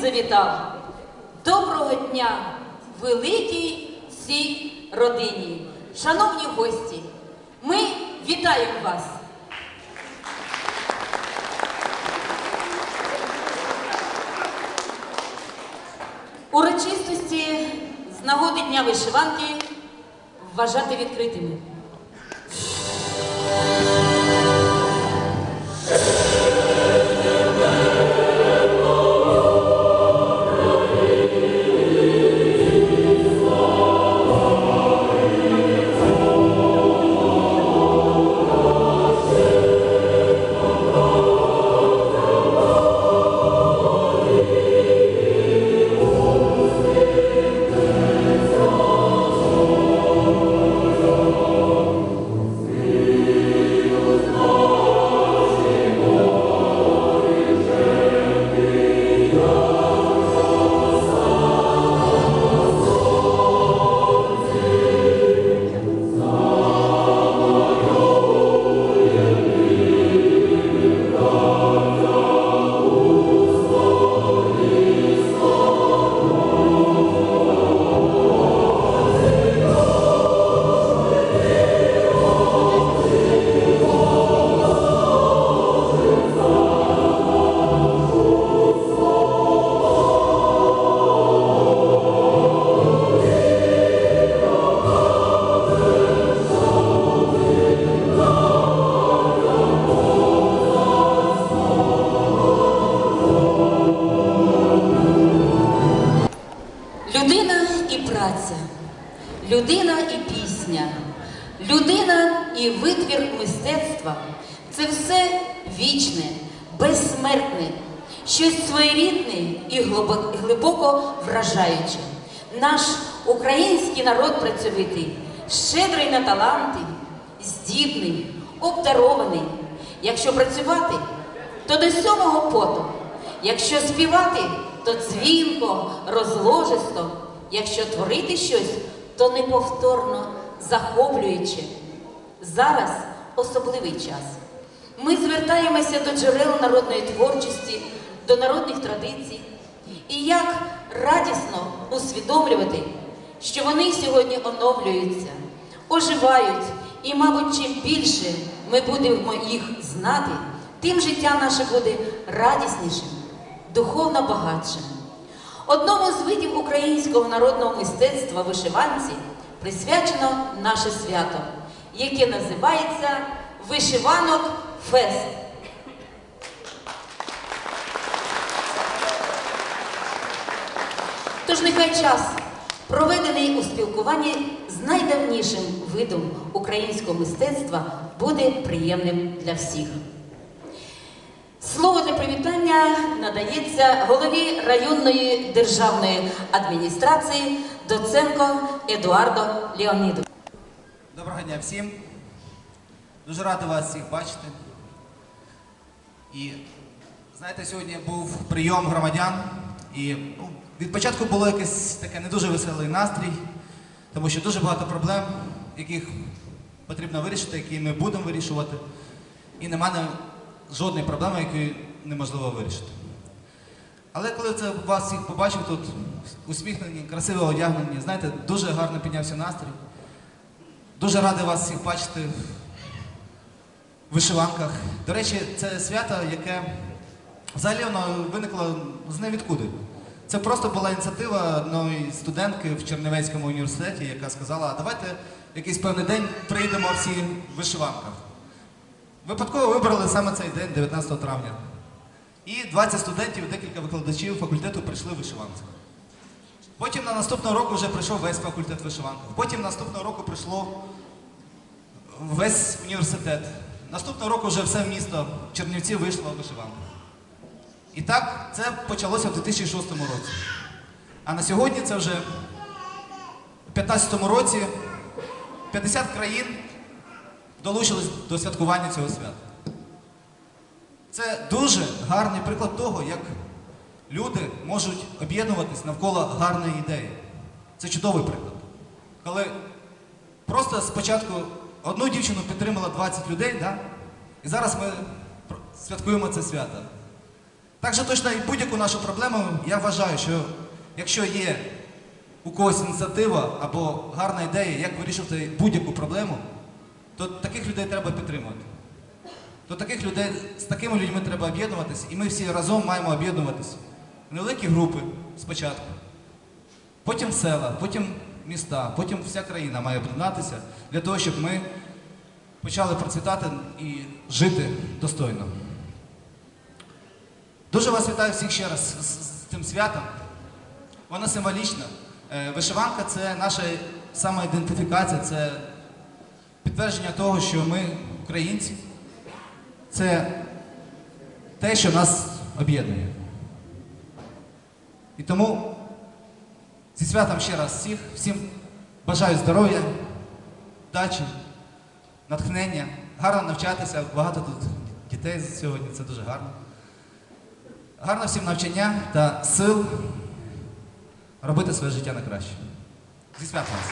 завітав. Доброго дня, великій всій родині. Шановні гості, ми вітаємо вас. Урочистості з нагоди Дня вишиванки вважати відкритими. Глибоко вражаюче. Наш український народ працьовитий, щедрий на таланти, здібний, обдарований. Якщо працювати, то до сьомого поту. Якщо співати, то дзвінко, розложисто. Якщо творити щось, то неповторно, захоплююче. Зараз особливий час. Ми звертаємося до джерел народної творчості, до народних традицій. І як радісно усвідомлювати, що вони сьогодні оновлюються, оживають, і, мабуть, чим більше ми будемо їх знати, тим життя наше буде радіснішим, духовно багатшим. Одному з видів українського народного мистецтва вишиванці присвячено наше свято, яке називається Вишиванок Фест. Тож нехай час, проведений у спілкуванні з найдавнішим видом українського мистецтва, буде приємним для всіх. Слово для привітання надається голові районної державної адміністрації Доценко Едуардо Леоніду. Доброго дня всім. Дуже радий вас всіх бачити. І знаєте, сьогодні був прийом громадян, і ну, від початку було якийсь таке не дуже веселий настрій, тому що дуже багато проблем, яких потрібно вирішити, які ми будемо вирішувати. І немає жодної проблеми, яку неможливо вирішити. Але коли це вас всіх побачив тут, усміхнені, красиво одягнені, знаєте, дуже гарно піднявся настрій. Дуже радий вас всіх бачити в вишиванках. До речі, це свято, яке взагалі воно виникло з невідкуди. Це просто була ініціатива одної студентки в Чернівецькому університеті, яка сказала, а давайте якийсь певний день приїдемо всі в вишиванках. Випадково вибрали саме цей день, 19 травня. І 20 студентів, декілька викладачів факультету прийшли в вишиванці. Потім на наступного року вже прийшов весь факультет вишиванки. Потім наступного року прийшло весь університет. Наступного року вже все місто Чернівці вийшло в вишиванку. І так це почалося в 2006 році. А на сьогодні це вже у 2015 році 50 країн долучились до святкування цього свята. Це дуже гарний приклад того, як люди можуть об'єднуватись навколо гарної ідеї. Це чудовий приклад. Коли просто спочатку одну дівчину підтримало 20 людей, да? і зараз ми святкуємо це свято. Так же точно і будь-яку нашу проблему я вважаю, що якщо є у когось ініціатива або гарна ідея, як вирішувати будь-яку проблему, то таких людей треба підтримувати. То таких людей, з такими людьми треба об'єднуватися, і ми всі разом маємо об'єднуватися. Невеликі групи спочатку, потім села, потім міста, потім вся країна має об'єднатися для того, щоб ми почали процвітати і жити достойно. Дуже вас вітаю всіх ще раз з, з цим святом. Воно символічно. Е, Вишиванка це наша самоідентифікація, це підтвердження того, що ми українці. Це те, що нас об'єднує. І тому зі святом ще раз всіх, всім бажаю здоров'я, вдачі, натхнення, гарно навчатися. Багато тут дітей сьогодні, це дуже гарно. Гарно всім навчання та сил робити своє життя на краще. Зі святом вас!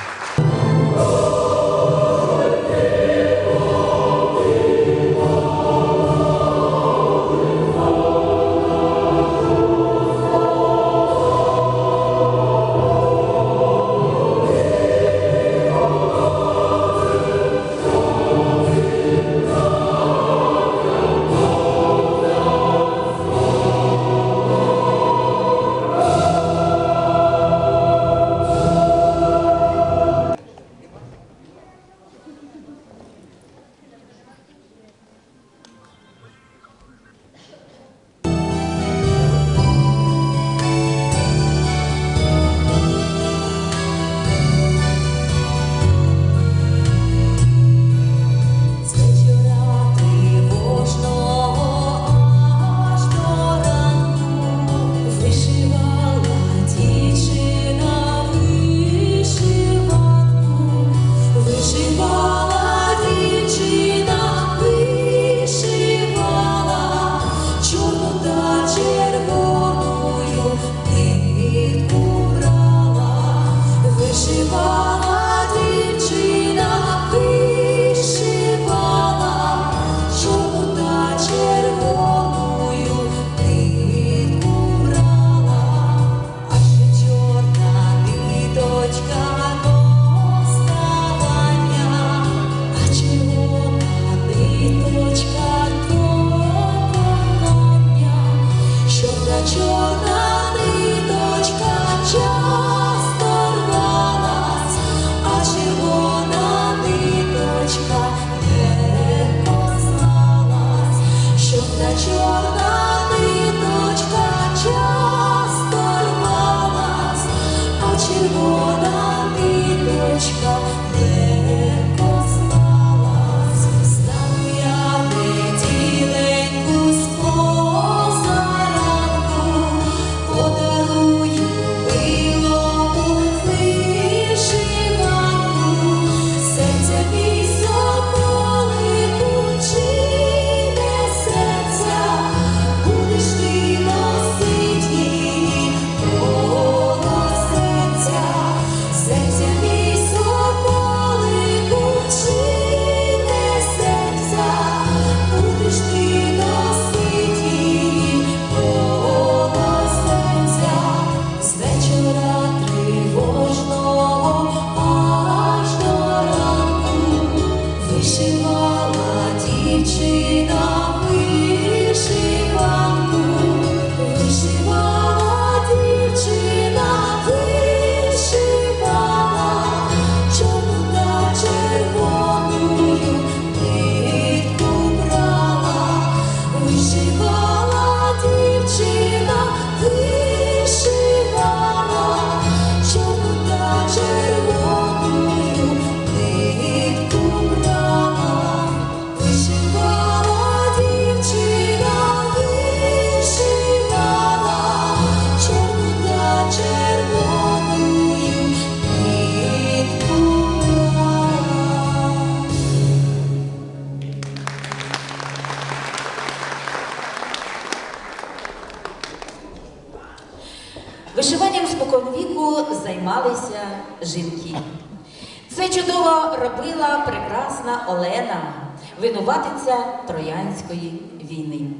Прекрасна Олена, винуватиця Троянської війни.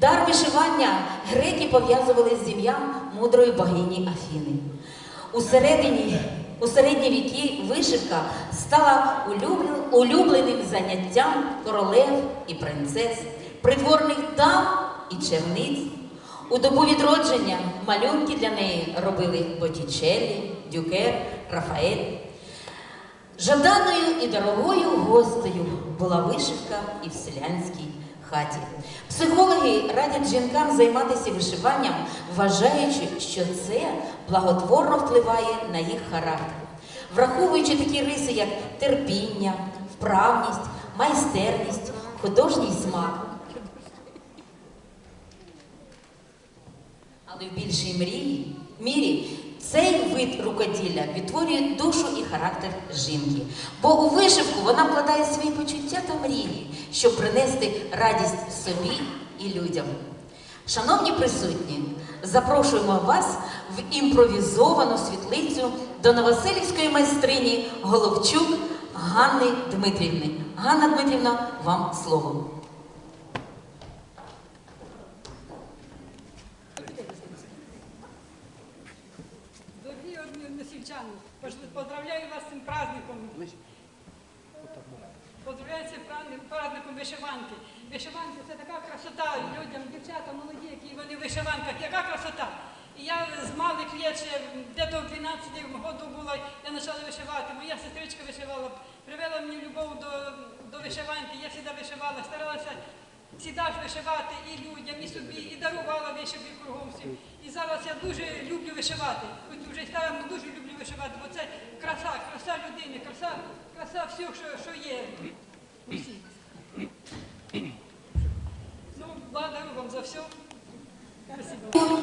Дар вишивання греки пов'язували з ім'ям мудрої богині Афіни. У середині, у середні віки вишивка стала улюбленим заняттям королев і принцес, придворних дам і черниць. У добу відродження малюнки для неї робили Боттічеллі, Дюкер, Рафаель. Жаданою і дорогою гостею була вишивка і в селянській хаті. Психологи радять жінкам займатися вишиванням, вважаючи, що це благотворно впливає на їх характер, враховуючи такі риси, як терпіння, вправність, майстерність, художній смак. Але в більшій мрії, мірі цей вид рукоділля відтворює душу і характер жінки. Бо у вишивку вона вкладає свої почуття та мрії, щоб принести радість собі і людям. Шановні присутні, запрошуємо вас в імпровізовану світлицю до Новоселівської майстрині Головчук Ганни Дмитрівни. Ганна Дмитрівна, вам слово. Поздравляю вас з цим праздником. Поздравляю з цим праздником вишиванки. Вишиванки це така красота людям, дівчатам молоді, які вони в вишиванках, яка красота. І я з малих лет ще десь до 12 року була, я почала вишивати. Моя сестричка вишивала, привела мені любов до, до вишиванки, я завжди вишивала, старалася завжди вишивати і людям, і собі, і дарувала вишивки кругом всім. І зараз я дуже люблю вишивати. Хоч вже стара, але дуже люблю вишивати, бо це краса, краса людини, краса, краса всього, що, що є. Усі. Ну, благодарю вам за все. Спасибо.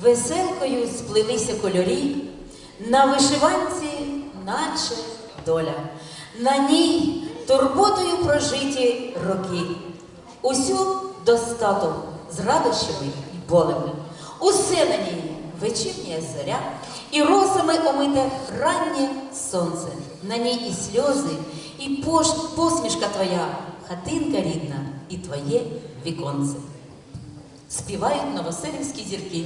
Веселкою сплелися кольорі, на вишиванці, наче доля. На ній турботою прожиті роки. Усю достаток з радощами і болями. Усе на ній вечірня зоря, і росами омите раннє сонце. На ній і сльози, і посмішка твоя, хатинка рідна, і твоє віконце. Співають новоселівські зірки.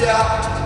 doubt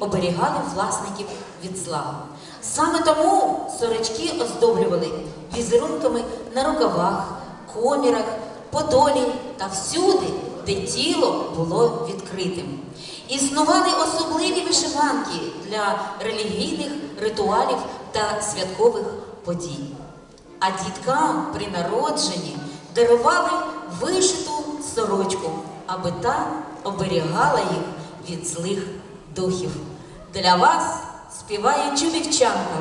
оберігали власників від зла. Саме тому сорочки оздоблювали візерунками на рукавах, комірах, подолі та всюди, де тіло було відкритим. Існували особливі вишиванки для релігійних ритуалів та святкових подій. А діткам при народженні дарували вишиту сорочку, аби та оберігала їх від злих духів. Для вас співає чубівчанка.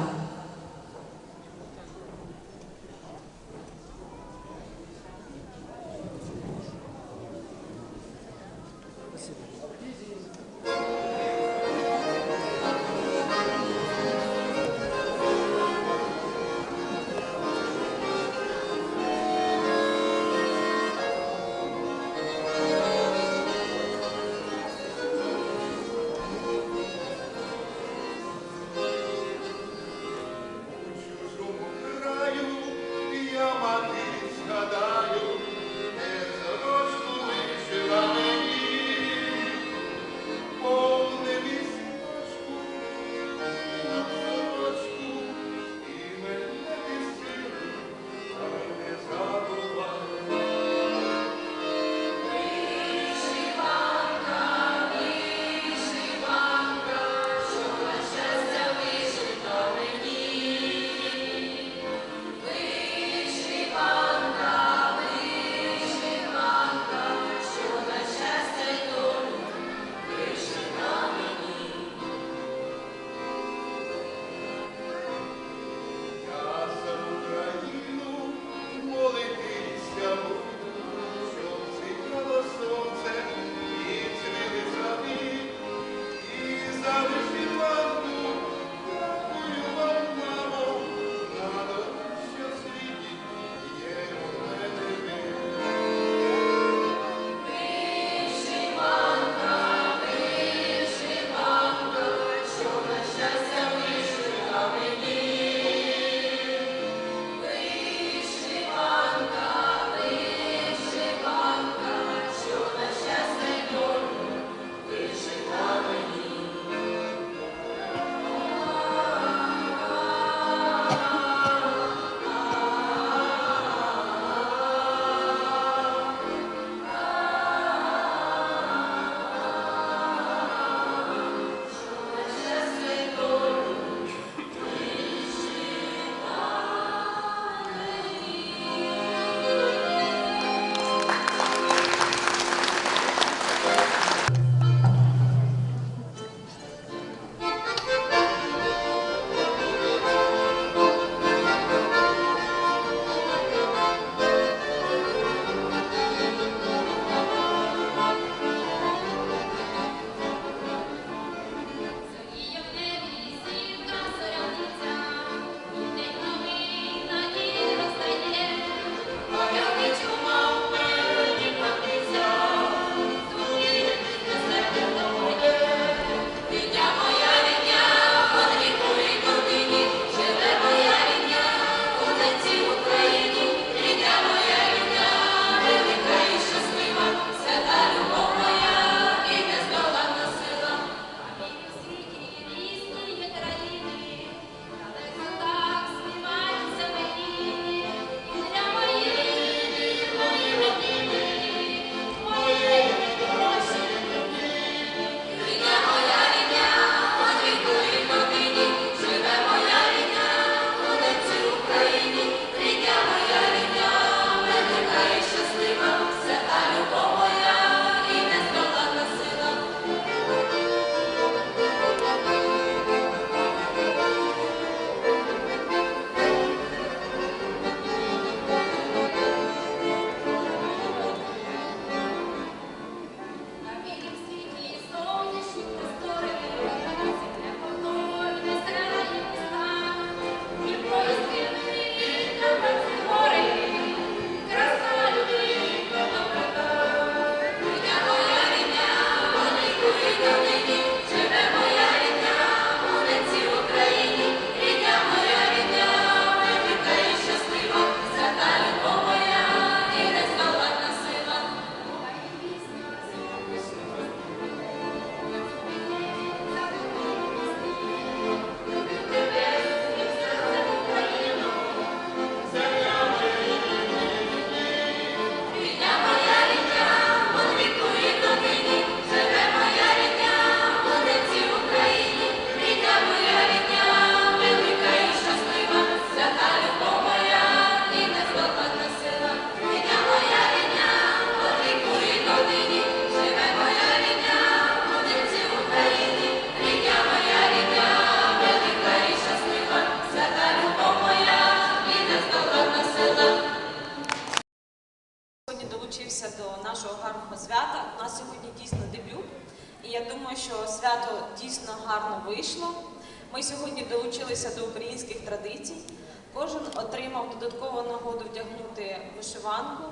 Кожен отримав додаткову нагоду вдягнути вишиванку,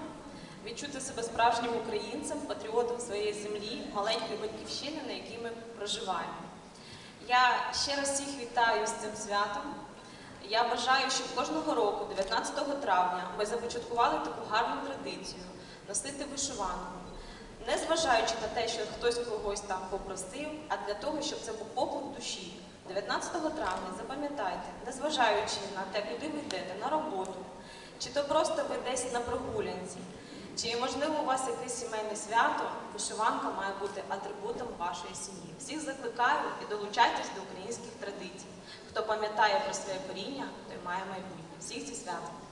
відчути себе справжнім українцем, патріотом своєї землі, маленької батьківщини, на якій ми проживаємо. Я ще раз всіх вітаю з цим святом. Я бажаю, щоб кожного року, 19 травня, ми започаткували таку гарну традицію носити вишиванку. Не зважаючи на те, що хтось когось там попросив, а для того, щоб це був поклик душі. 19 травня запам'ятайте, незважаючи на те, куди ви йдете, на роботу, чи то просто ви десь на прогулянці, чи можливо у вас якесь сімейне свято, вишиванка має бути атрибутом вашої сім'ї. Всіх закликаю і долучайтесь до українських традицій. Хто пам'ятає про своє коріння, той має майбутнє. Всіх зі святом!